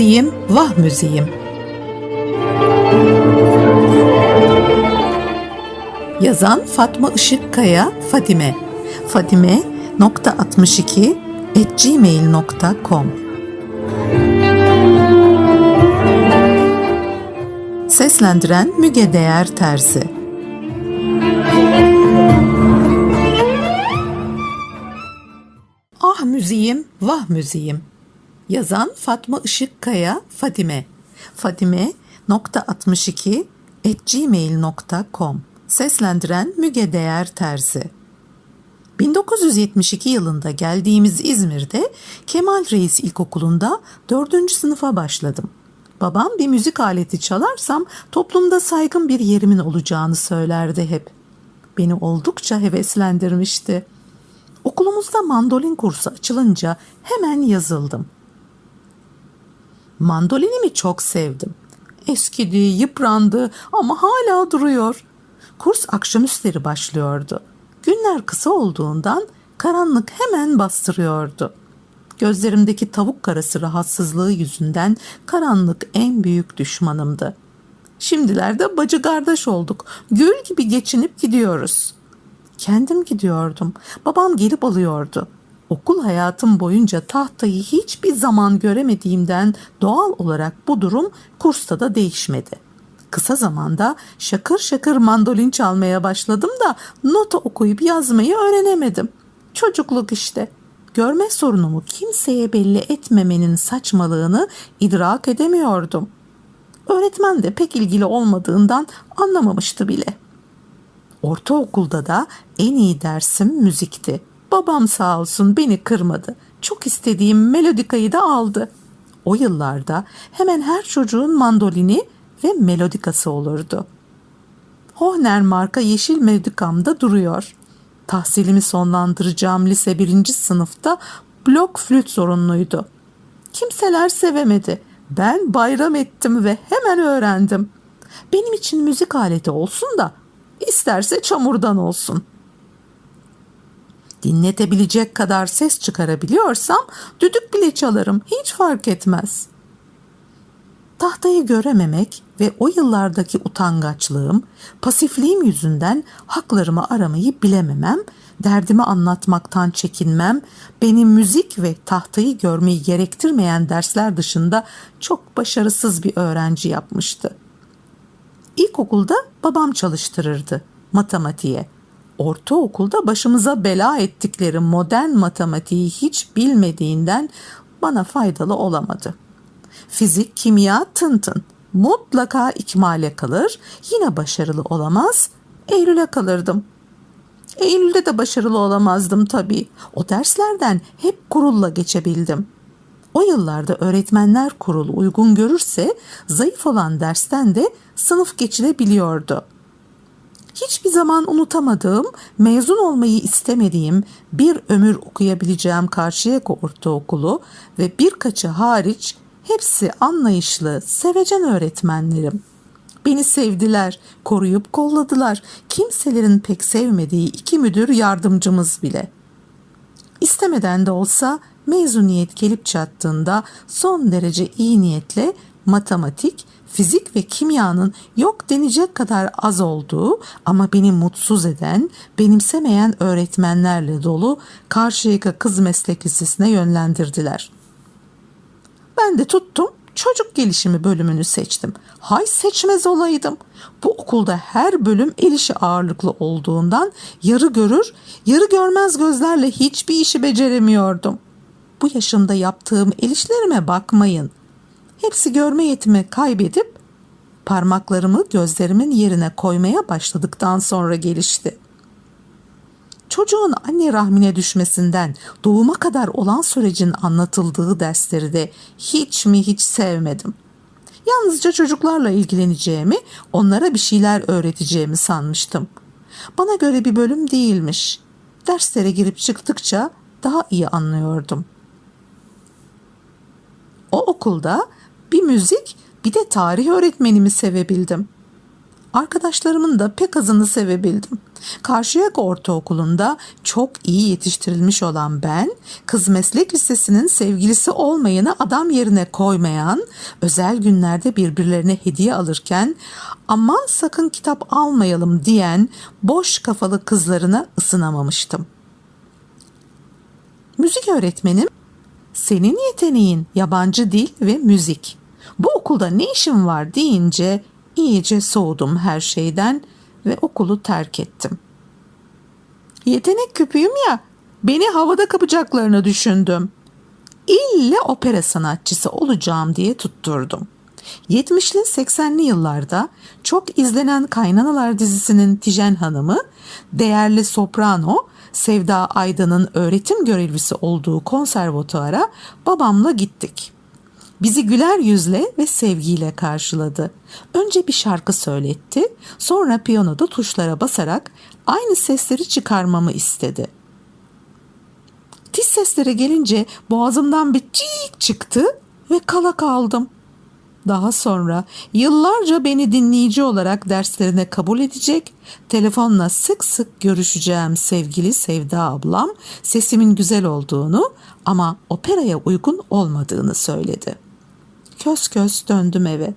müziğim, vah müziğim. Yazan Fatma Işıkkaya Fatime. Fatime nokta 62 at gmail.com Seslendiren Müge Değer Terzi Ah müziğim, vah müziğim. Yazan Fatma Işıkkaya Fatime. Fatime nokta 62 at gmail.com Seslendiren Müge Değer Terzi 1972 yılında geldiğimiz İzmir'de Kemal Reis İlkokulu'nda 4. sınıfa başladım. Babam bir müzik aleti çalarsam toplumda saygın bir yerimin olacağını söylerdi hep. Beni oldukça heveslendirmişti. Okulumuzda mandolin kursu açılınca hemen yazıldım. Mandolinimi çok sevdim. Eskidi, yıprandı ama hala duruyor. Kurs akşamüstleri başlıyordu. Günler kısa olduğundan karanlık hemen bastırıyordu. Gözlerimdeki tavuk karası rahatsızlığı yüzünden karanlık en büyük düşmanımdı. Şimdilerde bacı kardeş olduk. Gül gibi geçinip gidiyoruz. Kendim gidiyordum. Babam gelip alıyordu. Okul hayatım boyunca tahtayı hiçbir zaman göremediğimden doğal olarak bu durum kursta da değişmedi. Kısa zamanda şakır şakır mandolin çalmaya başladım da nota okuyup yazmayı öğrenemedim. Çocukluk işte. Görme sorunumu kimseye belli etmemenin saçmalığını idrak edemiyordum. Öğretmen de pek ilgili olmadığından anlamamıştı bile. Ortaokulda da en iyi dersim müzikti. Babam sağ olsun beni kırmadı. Çok istediğim melodikayı da aldı. O yıllarda hemen her çocuğun mandolini ve melodikası olurdu. Hohner marka yeşil melodikamda duruyor. Tahsilimi sonlandıracağım lise birinci sınıfta blok flüt zorunluydu. Kimseler sevemedi. Ben bayram ettim ve hemen öğrendim. Benim için müzik aleti olsun da isterse çamurdan olsun. Dinletebilecek kadar ses çıkarabiliyorsam düdük bile çalarım hiç fark etmez. Tahtayı görememek ve o yıllardaki utangaçlığım, pasifliğim yüzünden haklarımı aramayı bilememem, derdimi anlatmaktan çekinmem, benim müzik ve tahtayı görmeyi gerektirmeyen dersler dışında çok başarısız bir öğrenci yapmıştı. İlkokulda babam çalıştırırdı matematiğe. Ortaokulda başımıza bela ettikleri modern matematiği hiç bilmediğinden bana faydalı olamadı. Fizik, kimya tın tın. Mutlaka ikmale kalır, yine başarılı olamaz, Eylül'e kalırdım. Eylül'de de başarılı olamazdım tabii. O derslerden hep kurulla geçebildim. O yıllarda öğretmenler kurulu uygun görürse zayıf olan dersten de sınıf geçilebiliyordu. Hiçbir zaman unutamadığım, mezun olmayı istemediğim, bir ömür okuyabileceğim Karşıyaka Ortaokulu ve birkaçı hariç hepsi anlayışlı, sevecen öğretmenlerim. Beni sevdiler, koruyup kolladılar. Kimselerin pek sevmediği iki müdür yardımcımız bile. İstemeden de olsa mezuniyet gelip çattığında son derece iyi niyetle matematik, fizik ve kimyanın yok denecek kadar az olduğu ama beni mutsuz eden, benimsemeyen öğretmenlerle dolu Karşıyaka Kız Meslek Lisesi'ne yönlendirdiler. Ben de tuttum çocuk gelişimi bölümünü seçtim. Hay seçmez olaydım. Bu okulda her bölüm el işi ağırlıklı olduğundan yarı görür, yarı görmez gözlerle hiçbir işi beceremiyordum. Bu yaşımda yaptığım el işlerime bakmayın. Hepsi görme yetimi kaybedip parmaklarımı gözlerimin yerine koymaya başladıktan sonra gelişti. Çocuğun anne rahmine düşmesinden doğuma kadar olan sürecin anlatıldığı dersleri de hiç mi hiç sevmedim. Yalnızca çocuklarla ilgileneceğimi, onlara bir şeyler öğreteceğimi sanmıştım. Bana göre bir bölüm değilmiş. Derslere girip çıktıkça daha iyi anlıyordum. O okulda müzik bir de tarih öğretmenimi sevebildim. Arkadaşlarımın da pek azını sevebildim. Karşıyaka Ortaokulu'nda çok iyi yetiştirilmiş olan ben, Kız Meslek Lisesi'nin sevgilisi olmayanı adam yerine koymayan, özel günlerde birbirlerine hediye alırken aman sakın kitap almayalım diyen boş kafalı kızlarına ısınamamıştım. Müzik öğretmenim senin yeteneğin yabancı dil ve müzik. Bu okulda ne işin var deyince iyice soğudum her şeyden ve okulu terk ettim. Yetenek küpüyüm ya, beni havada kapacaklarını düşündüm. İlle opera sanatçısı olacağım diye tutturdum. 70'li 80'li yıllarda çok izlenen Kaynanalar dizisinin Tijen Hanımı, değerli soprano Sevda Aydın'ın öğretim görevlisi olduğu konservatuara babamla gittik. Bizi güler yüzle ve sevgiyle karşıladı. Önce bir şarkı söyletti, sonra piyanoda tuşlara basarak aynı sesleri çıkarmamı istedi. Tiz seslere gelince boğazımdan bir cik çıktı ve kala kaldım. Daha sonra yıllarca beni dinleyici olarak derslerine kabul edecek, telefonla sık sık görüşeceğim sevgili Sevda ablam sesimin güzel olduğunu ama operaya uygun olmadığını söyledi. Kös kös döndüm eve.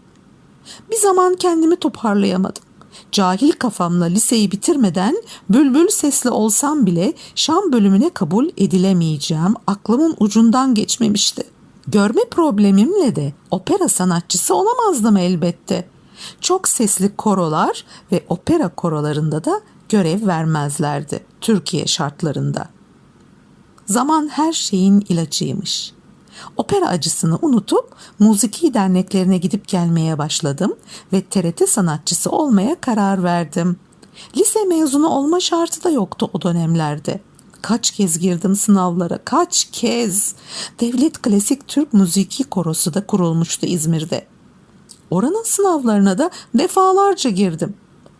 Bir zaman kendimi toparlayamadım. Cahil kafamla liseyi bitirmeden bülbül sesli olsam bile Şam bölümüne kabul edilemeyeceğim aklımın ucundan geçmemişti. Görme problemimle de opera sanatçısı olamazdım elbette. Çok sesli korolar ve opera korolarında da görev vermezlerdi Türkiye şartlarında. Zaman her şeyin ilacıymış. Opera acısını unutup muziki derneklerine gidip gelmeye başladım ve TRT sanatçısı olmaya karar verdim. Lise mezunu olma şartı da yoktu o dönemlerde. Kaç kez girdim sınavlara, kaç kez. Devlet Klasik Türk Müziki Korosu da kurulmuştu İzmir'de. Oranın sınavlarına da defalarca girdim.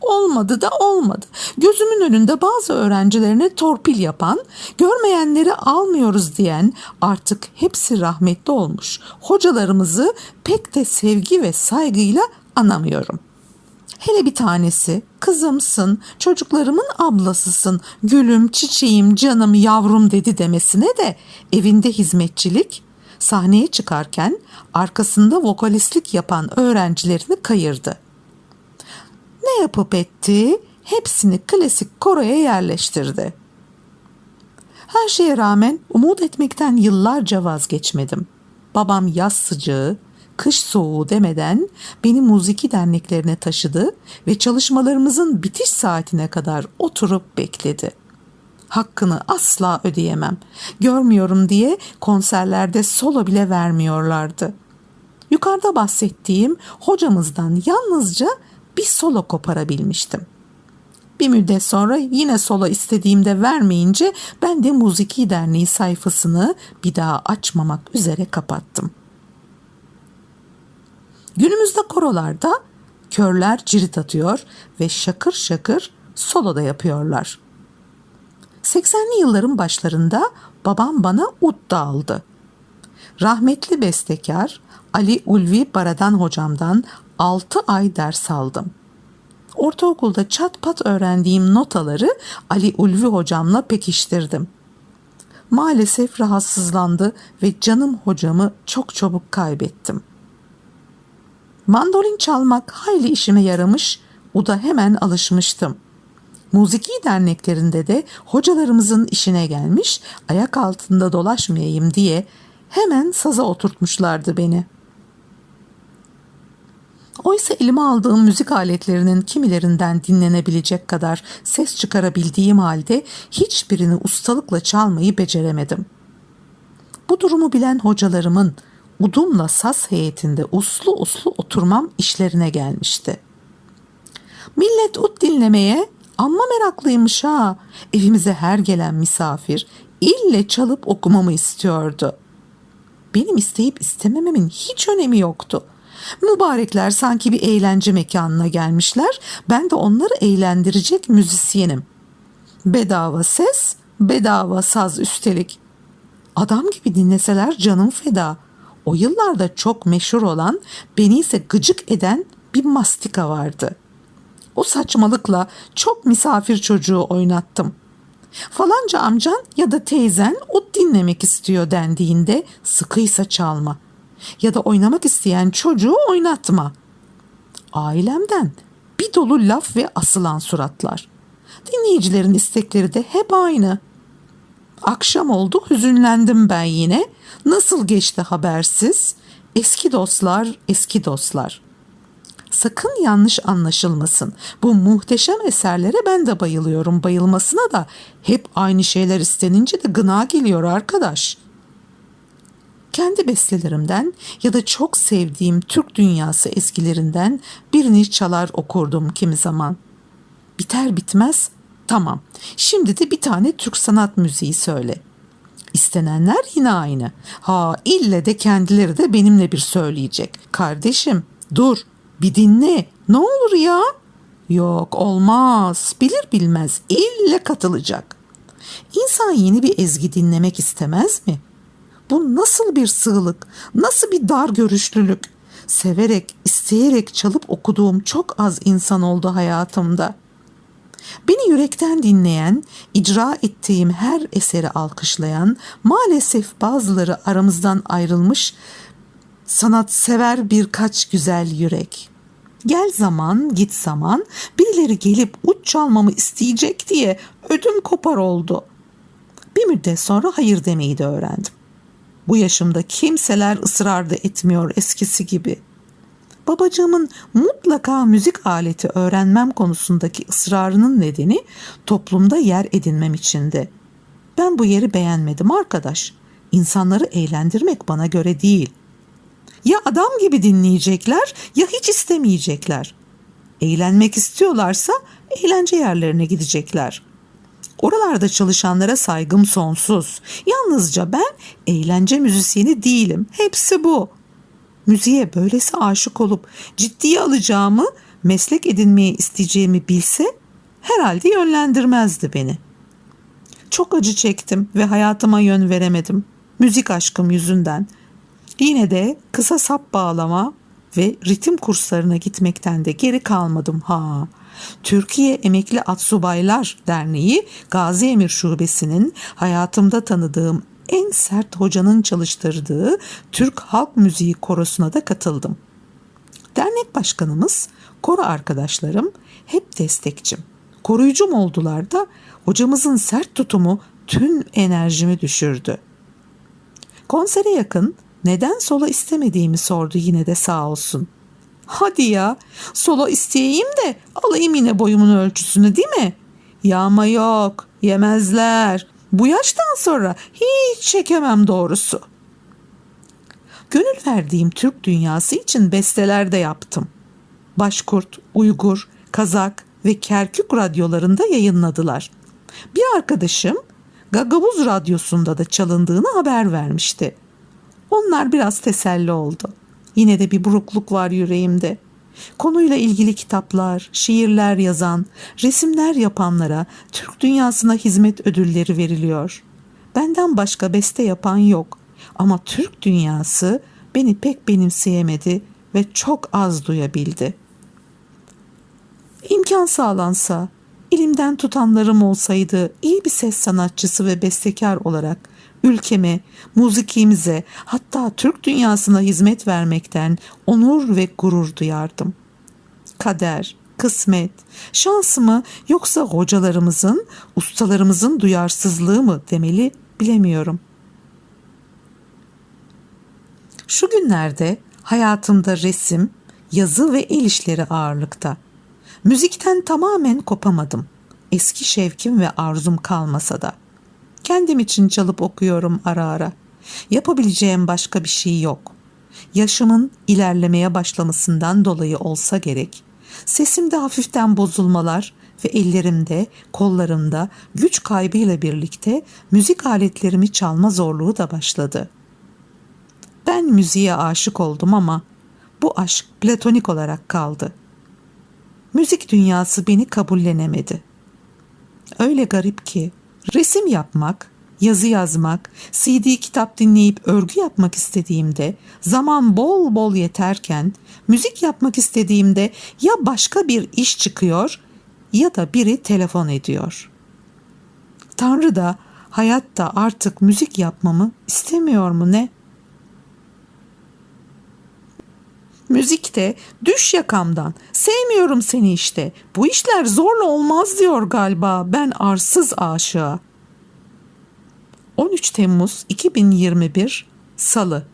Olmadı da olmadı. Gözümün önünde bazı öğrencilerine torpil yapan, görmeyenleri almıyoruz diyen artık hepsi rahmetli olmuş. Hocalarımızı pek de sevgi ve saygıyla anamıyorum. Hele bir tanesi kızımsın, çocuklarımın ablasısın, gülüm, çiçeğim, canım, yavrum dedi demesine de evinde hizmetçilik, sahneye çıkarken arkasında vokalistlik yapan öğrencilerini kayırdı. Ne yapıp etti? Hepsini klasik koroya yerleştirdi. Her şeye rağmen umut etmekten yıllarca vazgeçmedim. Babam yaz sıcağı, kış soğuğu demeden beni muziki derneklerine taşıdı ve çalışmalarımızın bitiş saatine kadar oturup bekledi. Hakkını asla ödeyemem. Görmüyorum diye konserlerde solo bile vermiyorlardı. Yukarıda bahsettiğim hocamızdan yalnızca bir solo koparabilmiştim. Bir müddet sonra yine solo istediğimde vermeyince ben de Muziki Derneği sayfasını bir daha açmamak üzere kapattım. Günümüzde korolarda körler cirit atıyor ve şakır şakır solo da yapıyorlar. 80'li yılların başlarında babam bana ud da aldı. Rahmetli bestekar Ali Ulvi Baradan hocamdan 6 ay ders aldım. Ortaokulda çat pat öğrendiğim notaları Ali Ulvi hocamla pekiştirdim. Maalesef rahatsızlandı ve canım hocamı çok çabuk kaybettim. Mandolin çalmak hayli işime yaramış, uda hemen alışmıştım. Muziki derneklerinde de hocalarımızın işine gelmiş, ayak altında dolaşmayayım diye hemen saza oturtmuşlardı beni.'' Oysa elime aldığım müzik aletlerinin kimilerinden dinlenebilecek kadar ses çıkarabildiğim halde hiçbirini ustalıkla çalmayı beceremedim. Bu durumu bilen hocalarımın udumla saz heyetinde uslu uslu oturmam işlerine gelmişti. Millet ud dinlemeye amma meraklıymış ha. Evimize her gelen misafir ille çalıp okumamı istiyordu. Benim isteyip istemememin hiç önemi yoktu. Mübarekler sanki bir eğlence mekanına gelmişler. Ben de onları eğlendirecek müzisyenim. Bedava ses, bedava saz üstelik. Adam gibi dinleseler canım feda. O yıllarda çok meşhur olan, beni ise gıcık eden bir mastika vardı. O saçmalıkla çok misafir çocuğu oynattım. Falanca amcan ya da teyzen ut dinlemek istiyor dendiğinde sıkıysa çalma. Ya da oynamak isteyen çocuğu oynatma. Ailemden bir dolu laf ve asılan suratlar. Dinleyicilerin istekleri de hep aynı. Akşam oldu hüzünlendim ben yine. Nasıl geçti habersiz? Eski dostlar, eski dostlar. Sakın yanlış anlaşılmasın. Bu muhteşem eserlere ben de bayılıyorum. Bayılmasına da hep aynı şeyler istenince de gına geliyor arkadaş. Kendi bestelerimden ya da çok sevdiğim Türk dünyası eskilerinden birini çalar okurdum kimi zaman. Biter bitmez tamam. Şimdi de bir tane Türk sanat müziği söyle. İstenenler yine aynı. Ha ille de kendileri de benimle bir söyleyecek. Kardeşim dur bir dinle. Ne olur ya? Yok olmaz. Bilir bilmez ille katılacak. İnsan yeni bir ezgi dinlemek istemez mi? Bu nasıl bir sığlık, nasıl bir dar görüşlülük? Severek, isteyerek çalıp okuduğum çok az insan oldu hayatımda. Beni yürekten dinleyen, icra ettiğim her eseri alkışlayan, maalesef bazıları aramızdan ayrılmış sanatsever birkaç güzel yürek. Gel zaman, git zaman, birileri gelip uç çalmamı isteyecek diye ödüm kopar oldu. Bir müddet sonra hayır demeyi de öğrendim. Bu yaşımda kimseler ısrar da etmiyor eskisi gibi. Babacığımın mutlaka müzik aleti öğrenmem konusundaki ısrarının nedeni toplumda yer edinmem içindi. Ben bu yeri beğenmedim arkadaş. İnsanları eğlendirmek bana göre değil. Ya adam gibi dinleyecekler ya hiç istemeyecekler. Eğlenmek istiyorlarsa eğlence yerlerine gidecekler.'' Oralarda çalışanlara saygım sonsuz. Yalnızca ben eğlence müzisyeni değilim. Hepsi bu. Müziğe böylesi aşık olup ciddiye alacağımı, meslek edinmeyi isteyeceğimi bilse herhalde yönlendirmezdi beni. Çok acı çektim ve hayatıma yön veremedim. Müzik aşkım yüzünden. Yine de kısa sap bağlama ve ritim kurslarına gitmekten de geri kalmadım ha. Türkiye Emekli Atsubaylar Derneği Gazi Emir Şubesi'nin hayatımda tanıdığım en sert hocanın çalıştırdığı Türk Halk Müziği Korosu'na da katıldım. Dernek başkanımız, koro arkadaşlarım hep destekçim. Koruyucum oldular da hocamızın sert tutumu tüm enerjimi düşürdü. Konsere yakın neden solo istemediğimi sordu yine de sağ olsun. Hadi ya solo isteyeyim de alayım yine boyumun ölçüsünü değil mi? Yağma yok yemezler. Bu yaştan sonra hiç çekemem doğrusu. Gönül verdiğim Türk dünyası için besteler de yaptım. Başkurt, Uygur, Kazak ve Kerkük radyolarında yayınladılar. Bir arkadaşım Gagavuz radyosunda da çalındığını haber vermişti. Onlar biraz teselli oldu. Yine de bir burukluk var yüreğimde. Konuyla ilgili kitaplar, şiirler yazan, resimler yapanlara Türk dünyasına hizmet ödülleri veriliyor. Benden başka beste yapan yok ama Türk dünyası beni pek benimseyemedi ve çok az duyabildi. İmkan sağlansa, elimden tutanlarım olsaydı iyi bir ses sanatçısı ve bestekar olarak ülkeme, muzikimize hatta Türk dünyasına hizmet vermekten onur ve gurur duyardım. Kader, kısmet, şans mı yoksa hocalarımızın, ustalarımızın duyarsızlığı mı demeli bilemiyorum. Şu günlerde hayatımda resim, yazı ve el işleri ağırlıkta. Müzikten tamamen kopamadım. Eski şevkim ve arzum kalmasa da. Kendim için çalıp okuyorum ara ara. Yapabileceğim başka bir şey yok. Yaşımın ilerlemeye başlamasından dolayı olsa gerek. Sesimde hafiften bozulmalar ve ellerimde, kollarımda güç kaybıyla birlikte müzik aletlerimi çalma zorluğu da başladı. Ben müziğe aşık oldum ama bu aşk platonik olarak kaldı. Müzik dünyası beni kabullenemedi. Öyle garip ki Resim yapmak, yazı yazmak, CD kitap dinleyip örgü yapmak istediğimde zaman bol bol yeterken Müzik yapmak istediğimde ya başka bir iş çıkıyor ya da biri telefon ediyor. Tanrı da hayatta artık müzik yapmamı istemiyor mu ne? Müzikte düş yakamdan. Sevmiyorum seni işte. Bu işler zorla olmaz diyor galiba ben arsız aşığa. 13 Temmuz 2021 Salı